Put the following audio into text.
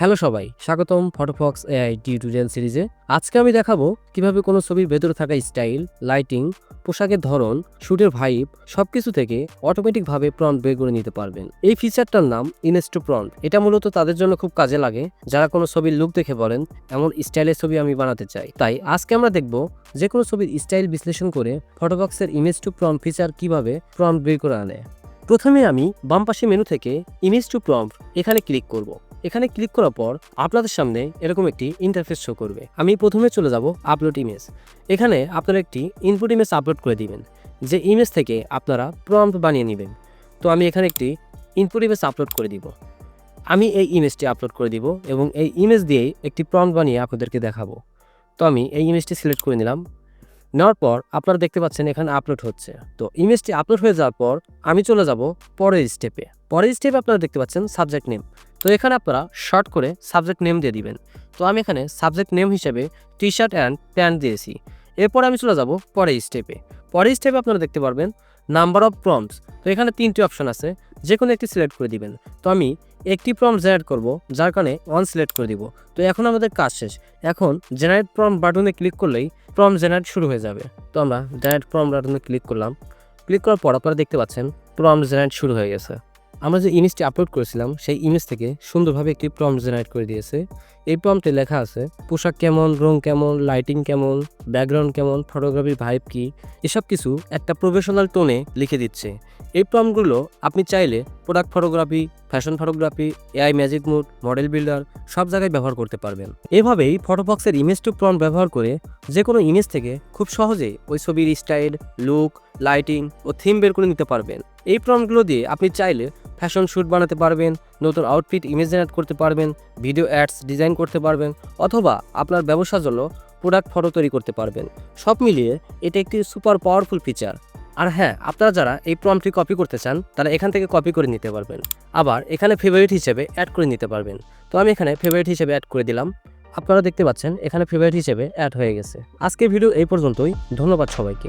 Hello সবাই, স্বাগতম ফটোফক্স AI tutorial সিরিজে আজকে আমি দেখাবো কীভাবে কোনো ছবির ভেতরে থাকা স্টাইল লাইটিং পোশাকের ধরন শুটের ভাইব সবকিছু থেকে অটোমেটিকভাবে প্রন্ট বের করে নিতে পারবেন। এই ফিচারটার নাম ইনস্টো প্রন্ট এটা মূলত তাদের জন্য খুব কাজে লাগে যারা কোনো ছবির লুক দেখে বলেন, এমন স্টাইলের ছবি আমি বানাতে চাই। তাই আজকে আমরা দেখব যে কোনো ছবির স্টাইল বিশ্লেষণ করে ফটোবক্সের ইমেজ টু প্রম্পট ফিচার কীভাবে প্রম্পট বের করে আনে। প্রথমে আমি বাম পাশে মেনু থেকে ইমেজ টু প্রম্পট এখানে ক্লিক করব। এখানে ক্লিক করার পর আপনাদের সামনে এরকম একটি ইন্টারফেস শো করবে। আমি প্রথমে চলে যাব আপলোড ইমেজ এখানে আপনারা একটি ইনপুট ইমেজ আপলোড করে দিবেন, যে ইমেজ থেকে আপনারা প্রম্পট বানিয়ে নেবেন। তো আমি এখানে একটি ইনপুট ইমেজ আপলোড করে দিব। আমি এই ইমেজটি আপলোড করে দিব এবং এই ইমেজ দিয়েই একটি প্রম্পট বানিয়ে আপনাদেরকে দেখাবো। তো আমি এই ইমেজটি সিলেক্ট করে নিলাম। নেওয়ার পর আপনারা দেখতে পাচ্ছেন এখানে আপলোড হচ্ছে। তো ইমেজটি আপলোড হয়ে যাওয়ার পর আমি চলে যাব পরের স্টেপে পরের স্টেপে আপনারা দেখতে পাচ্ছেন সাবজেক্ট নেম তো এখানে আপনারা শর্ট করে সাবজেক্ট নেম দিয়ে দিবেন। তো আমি এখানে সাবজেক্ট নেম হিসেবে টি শার্ট অ্যান্ড প্যান্ট দিয়েছি। এরপর আমি চলে যাব পরের স্টেপে পরের স্টেপে আপনারা দেখতে পারবেন নাম্বার অফ প্রম্পটস তো এখানে তিনটি অপশন আছে যে কোনো একটি সিলেক্ট করে দিবেন। তো আমি একটি প্রম্পট জেনারেট করব, যার কারণে ওয়ান সিলেক্ট করে দিব। তো এখন আমাদের কাজ শেষ। এখন জেনারেট প্রম্পট বাটনে ক্লিক করলেই প্রম্পট জেনারেট শুরু হয়ে যাবে। তো আমরা জেনারেট প্রম্পট বাটনে ক্লিক করলাম। ক্লিক করার পর আপনারা দেখতে পাচ্ছেন প্রম জেনারেট শুরু হয়ে গেছে। আমরা যে ইমেজটি আপলোড করেছিলাম, সেই ইমেজ থেকে সুন্দরভাবে একটি প্রম্পট জেনারেট করে দিয়েছে। এই প্রম্পটে লেখা আছে, পোশাক কেমন, রং কেমন লাইটিং কেমন ব্যাকগ্রাউন্ড কেমন ফটোগ্রাফির ভাইব কি, এসব কিছু একটা প্রফেশনাল টোনে লিখে দিচ্ছে। এই প্রম্পটগুলো আপনি চাইলে product photography fashion photography AI magic mood model builder সব জায়গায় ব্যবহার করতে পারবেন। এভাবেই ফটোবক্সের ইমেজ টু প্রম ব্যবহার করে যে কোনো ইমেজ থেকে খুব সহজে ওই ছবির স্টাইল লুক লাইটিং ও থিম বের করে নিতে পারবেন। এই প্রম্পটগুলো দিয়ে আপনি চাইলে ফ্যাশন শ্যুট বানাতে পারবেন, নতুন আউটফিট ইমেজ জেনারেট করতে পারবেন ভিডিও অ্যাডস ডিজাইন করতে পারবেন, অথবা আপনার ব্যবসার জন্য প্রোডাক্ট ফটো তৈরি করতে পারবেন। সব মিলিয়ে এটা একটি সুপার পাওয়ারফুল ফিচার আর হ্যাঁ আপনারা যারা এই প্রম্পটটি কপি করতে চান, তারা এখান থেকে কপি করে নিতে পারবেন। আবার এখানে ফেভারিট হিসেবে অ্যাড করে নিতে পারবেন। তো আমি এখানে ফেভারিট হিসেবে অ্যাড করে দিলাম। আপনারা দেখতে পাচ্ছেন, এখানে ফেভারিট হিসেবে অ্যাড হয়ে গেছে। আজকের ভিডিও এই পর্যন্তই। ধন্যবাদ সবাইকে।